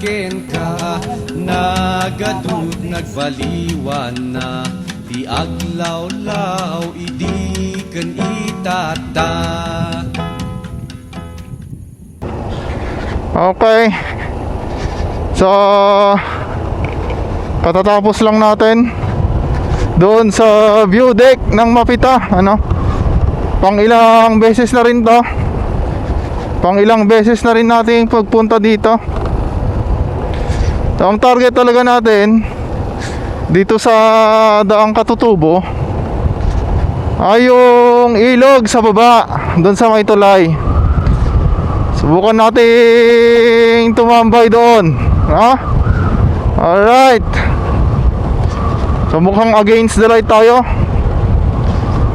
saken ka Nagadud nagbaliwan na Di aglaw-law idi ken itata Okay. So, katatapos lang natin doon sa view deck ng Mapita, ano? Pang ilang beses na rin to. Pang ilang beses na rin natin pagpunta dito. So, ang target talaga natin dito sa Daang Katutubo ay yung ilog sa baba, doon sa may tulay. Subukan nating tumambay doon. Ha? Alright. So mukhang against the light tayo.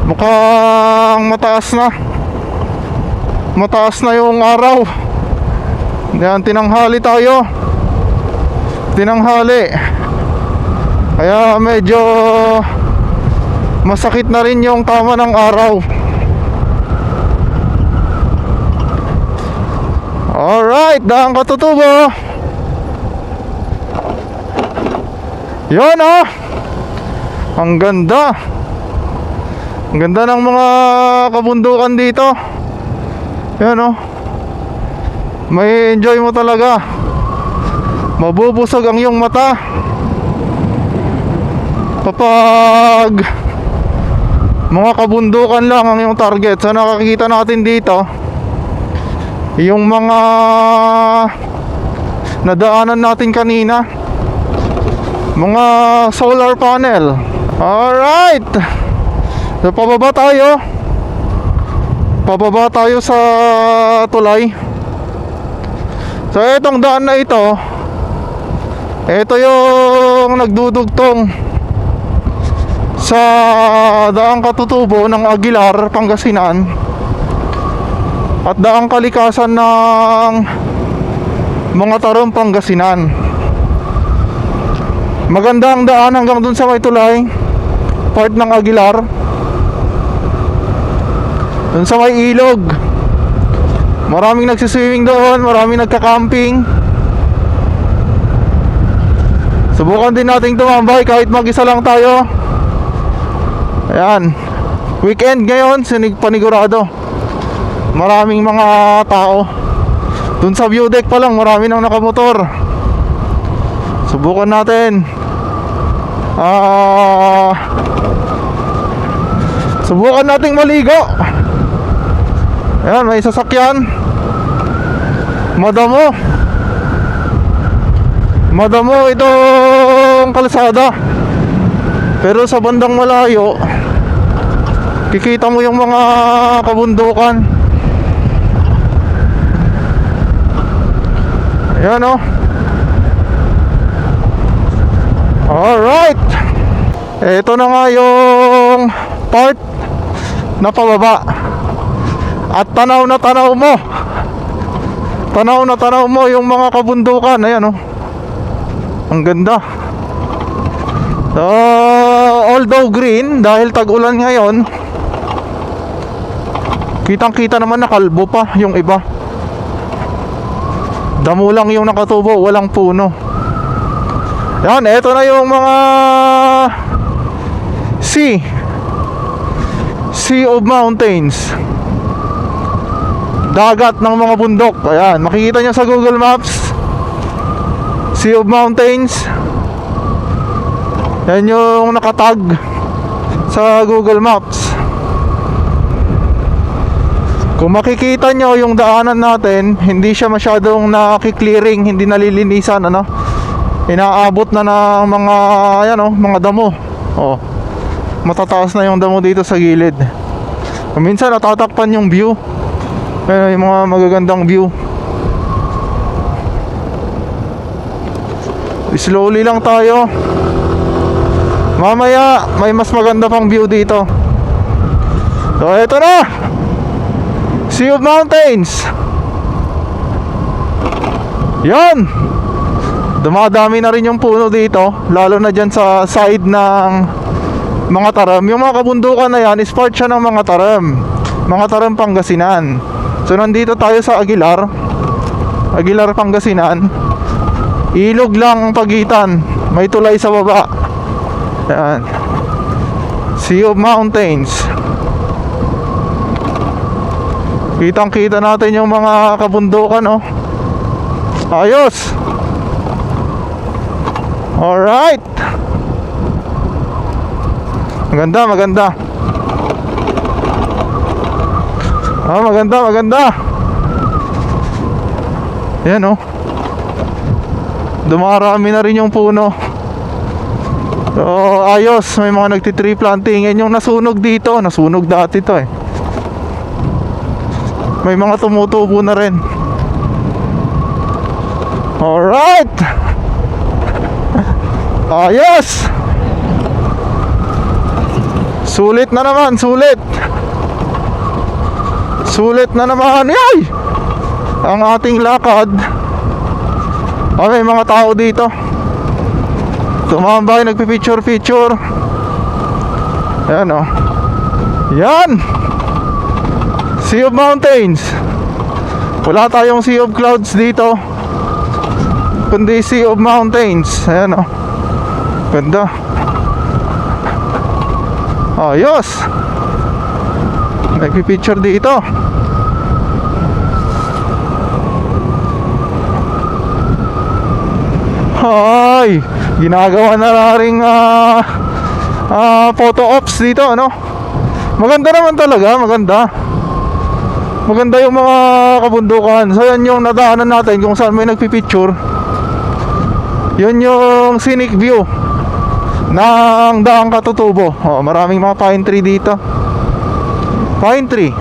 Mukhang mataas na. Mataas na yung araw. Yan, tinanghali tayo. Tinanghali. Kaya medyo masakit na rin yung tama ng araw. Alright, daan katutubo. Yun oh. Ang ganda. Ang ganda ng mga kabundukan dito. Yan oh. May enjoy mo talaga. Mabubusog ang iyong mata. Kapag mga kabundukan lang ang iyong target. So nakakita natin dito yung mga nadaanan natin kanina. Mga solar panel. Alright! So pababa tayo. Pababa tayo sa tulay. So etong daan na ito ito yung nagdudugtong sa daang katutubo ng Aguilar, Pangasinan at daang kalikasan ng mga tarong Pangasinan. Maganda ang daan hanggang dun sa may tulay, part ng Aguilar. Dun sa may ilog. Maraming nagsiswimming doon, maraming nagka-camping. Subukan din nating tumambay kahit mag-isa lang tayo. Ayan. Weekend ngayon, sinig panigurado. Maraming mga tao. Dun sa view deck pa lang marami nang nakamotor. Subukan natin. Ah. Subukan nating maligo. Ayan may sasakyan. Madamo madamo itong kalsada pero sa bandang malayo kikita mo yung mga kabundukan Ayan o. Alright. Ito na nga yung part na pababa. At tanaw na tanaw mo. Tanaw na tanaw mo yung mga kabundukan. Ayan o. Ang ganda. So, although green, dahil tag-ulan ngayon, kitang-kita naman na kalbo pa yung iba. Damo lang yung nakatubo, walang puno. Yan, eto na yung mga sea. Sea of Mountains. Dagat ng mga bundok. Ayan, makikita nyo sa Google Maps. Sea of Mountains. Yan yung nakatag sa Google Maps. Kung makikita nyo yung daanan natin, hindi siya masyadong nakiklearing, hindi nalilinisan, ano? Inaabot na ng mga, ayan oh, mga damo. Oh. Matataas na yung damo dito sa gilid. Minsan natatakpan yung view. Ayan, yung mga magagandang view. Slowly lang tayo. Mamaya, may mas maganda pang view dito. So, eto na! Sea of Mountains! Yan! Dumadami na rin yung puno dito Lalo na dyan sa side ng Mga taram. Yung mga kabundukan na yan is part siya ng mga taram. Mga taram Pangasinan. So nandito tayo sa Aguilar. Aguilar Pangasinan Ilog lang ang pagitan. May tulay sa baba. Yan. Sea of Mountains. Kitang kita natin yung mga kabundukan oh. Ayos. Alright. Maganda, maganda. Ah, maganda, maganda. Yan oh. Dumarami na rin yung puno. So, ayos. May mga nagtitree planting. Yan yung nasunog dito. Nasunog dati to eh. May mga tumutubo na rin. Alright. Ayos. Sulit na naman, sulit. Sulit na naman. Yay! Ang ating lakad. Ah, may mga tao dito. Tumambay, nagpipicture-picture. Ayan oh. Yan! Sea of Mountains. Wala tayong Sea of Clouds dito. Kundi Sea of Mountains. Ayan oh. Ganda. Ayos. Nagpipicture dito. Hay, ginagawa na rin ah ah, photo ops dito, ano? Maganda naman talaga, maganda. Maganda yung mga kabundukan. So yan yung nadaanan natin kung saan may nagpipicture. Yun yung scenic view ng daang katutubo. Oh, maraming mga pine tree dito. Pine tree.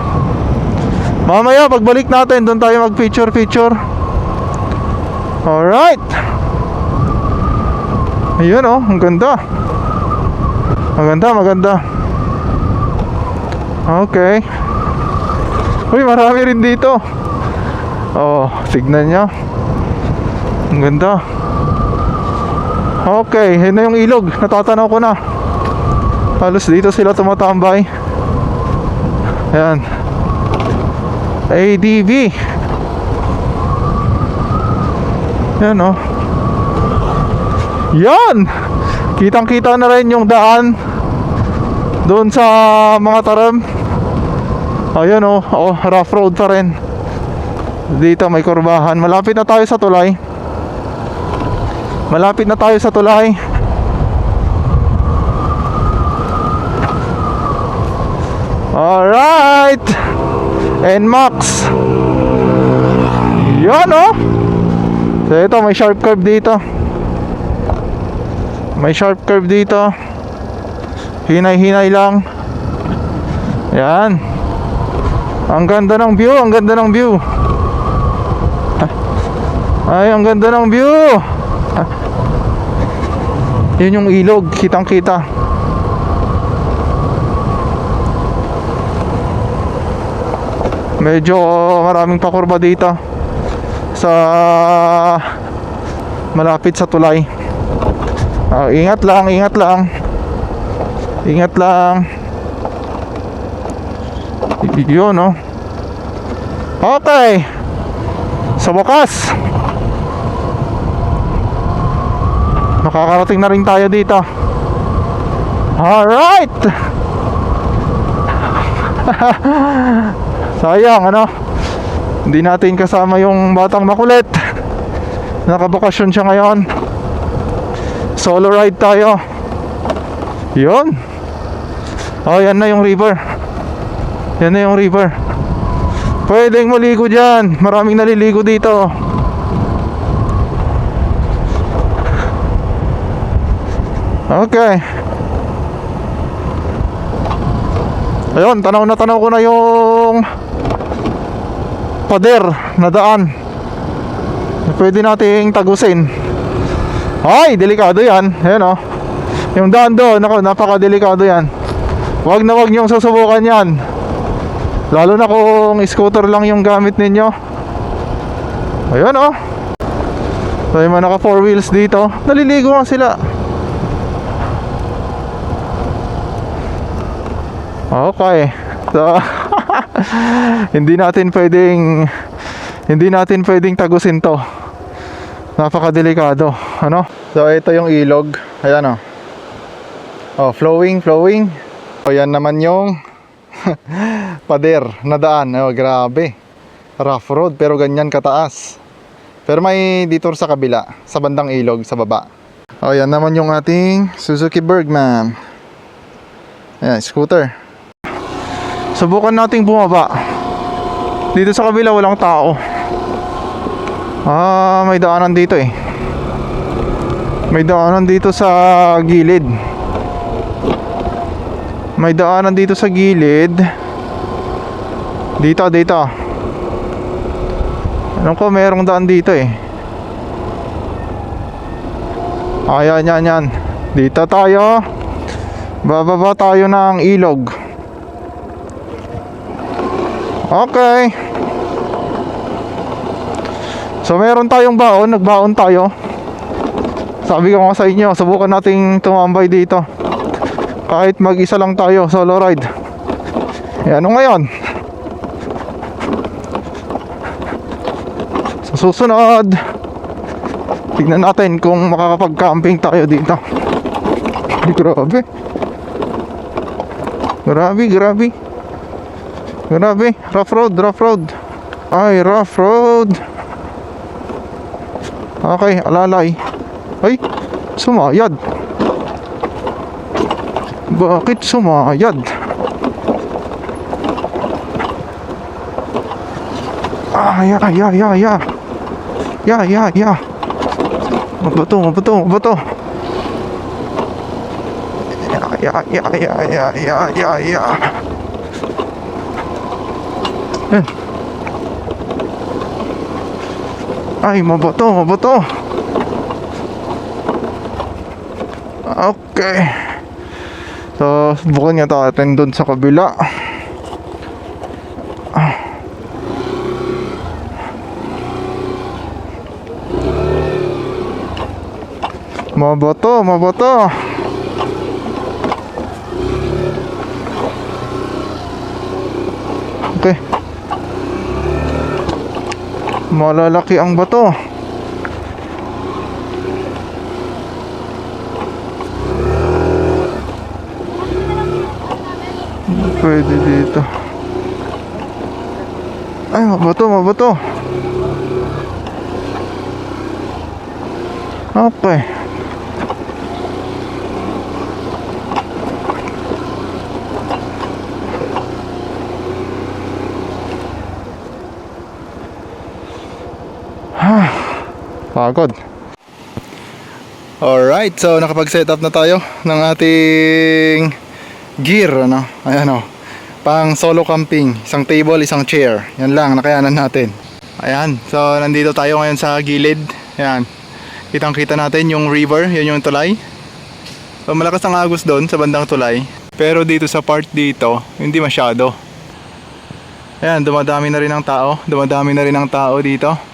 Mamaya pagbalik natin doon tayo mag picture picture. Alright. Ayun oh, ang ganda. Maganda, maganda. Okay. Uy, marami rin dito. Oh, tignan nyo. Ang ganda. Okay, yun na yung ilog. Natatanaw ko na. Halos dito sila tumatambay. Ayan. ADV. Yan oh. Yan! Kitang kita na rin yung daan doon sa mga taram. Ayan oh, oh, rough road pa rin. Dito may kurbahan. Malapit na tayo sa tulay. Malapit na tayo sa tulay. Alright! And Max. Yan oh. So ito may sharp curve dito. May sharp curve dito. Hinay-hinay lang. Yan. Ang ganda ng view, ang ganda ng view. Ay, ang ganda ng view. Yun yung ilog, kitang-kita. Medyo maraming pakurba dito sa malapit sa tulay. Ah, ingat lang, ingat lang. Ingat lang. Yun, no? Okay. Sa wakas. Makakarating na rin tayo dito. Alright. Sayang, ano? Hindi natin kasama yung batang makulit. Nakabakasyon siya ngayon. Solo ride tayo. Yun. Oh, yan na yung river. Yan na yung river. Pwedeng maligo dyan. Maraming naliligo dito. Okay. Ayun, tanaw na tanaw ko na yung pader na daan. Pwede nating tagusin. Ay, delikado yan. Ayan oh. Yung daan doon, ako, napaka-delikado yan. Huwag na huwag niyong susubukan yan. Lalo na kung scooter lang yung gamit ninyo. Ayun oh. So, yung mga naka four wheels dito, naliligo nga sila. Okay. So, hindi natin pwedeng hindi natin pwedeng tagusin to. Napakadelikado. Ano? So ito yung ilog. Ayan oh. Oh flowing flowing. O yan naman yung pader na daan. Oh grabe. Rough road pero ganyan kataas. Pero may detour sa kabila sa bandang ilog sa baba. O yan naman yung ating Suzuki Bergman. Ayan scooter. Subukan nating bumaba. Dito sa kabila walang tao Ah, may daanan dito eh. May daanan dito sa gilid. May daanan dito sa gilid. Dito, dito. Alam ko merong daan dito eh. Ayan, yan, yan. Dito tayo. Bababa tayo ng ilog. Okay. So meron tayong baon, nagbaon tayo. Sabi ko nga sa inyo, subukan nating tumambay dito. Kahit mag-isa lang tayo, solo ride. E ano ngayon? Sa susunod, tignan natin kung makakapag-camping tayo dito. Ay, grabe. Grabe, grabe. Grabe, rough road, rough road. Ay, rough road. Okay, alalay. Ay, sumayad. Bakit sumayad? Ah, ya, ya, ya, ya. Ya, ya, ya. Mabato, mabato, mabato. Ya, ya, ya, ya, ya, ya, ya, ya. Ay, mabato, mabato. Okay. So, subukan nga natin doon sa kabila. Ah. Mabato, mabato. Okay. Malalaki ang bato. Pwede dito. Ay, mabato, mabato. Okay. Pagod. Alright, so nakapag-set up na tayo ng ating gear, ano? Ayan o. Pang solo camping. Isang table, isang chair. Yan lang, nakayanan natin. Ayan, so nandito tayo ngayon sa gilid. Ayan. Kitang kita natin yung river, yun yung tulay. So malakas ang agos doon sa bandang tulay. Pero dito sa part dito, hindi masyado. Ayan, dumadami na rin ang tao. Dumadami na rin ang tao dito.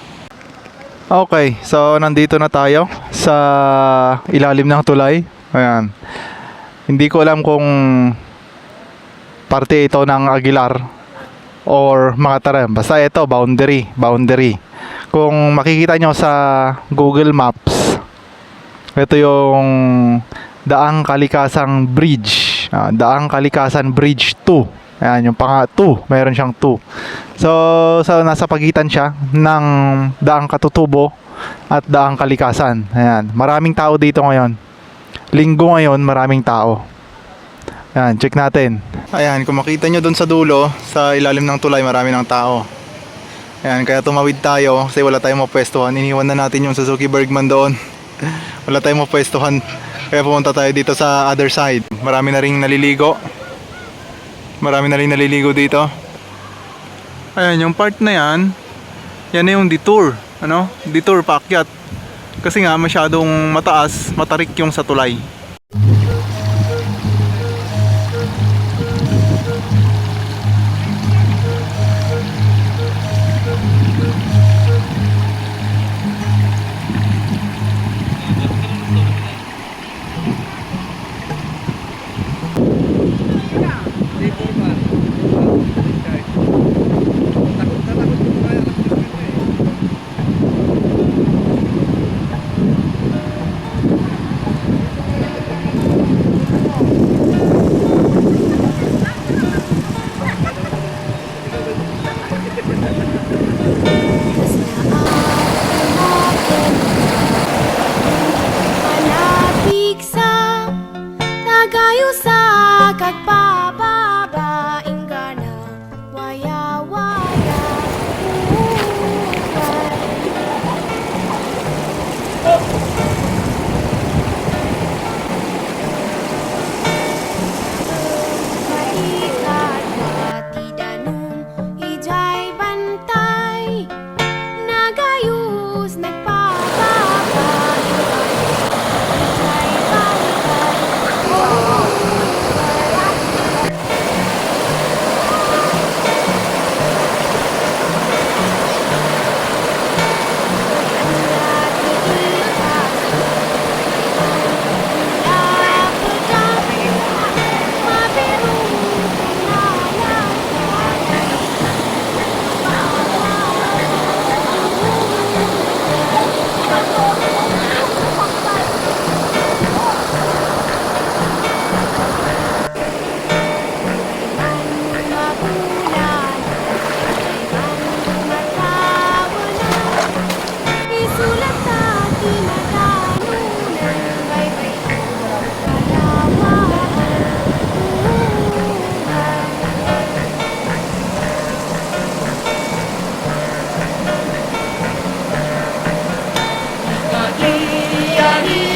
Okay, so nandito na tayo sa ilalim ng tulay. Ayan. Hindi ko alam kung parte ito ng Aguilar or mga tara. Basta ito, boundary. Boundary. Kung makikita nyo sa Google Maps, ito yung Daang Kalikasang Bridge. Ah, Daang Kalikasan Bridge 2. Ayan, yung pang 2. Meron siyang 2. So, so, nasa pagitan siya ng Daang Katutubo at Daang Kalikasan. Ayan, maraming tao dito ngayon. Linggo ngayon, maraming tao. Ayan, check natin. Ayan, kung makita nyo doon sa dulo, sa ilalim ng tulay, marami ng tao. Ayan, kaya tumawid tayo kasi wala tayong mapwestuhan. Iniwan na natin yung Suzuki Bergman doon. wala tayong mapwestuhan. Kaya pumunta tayo dito sa other side. Marami na ring naliligo. Marami na rin naliligo dito. Ayan, yung part na yan, yan na yung detour. Ano? Detour paakyat. Kasi nga masyadong mataas, matarik yung sa tulay. Maria.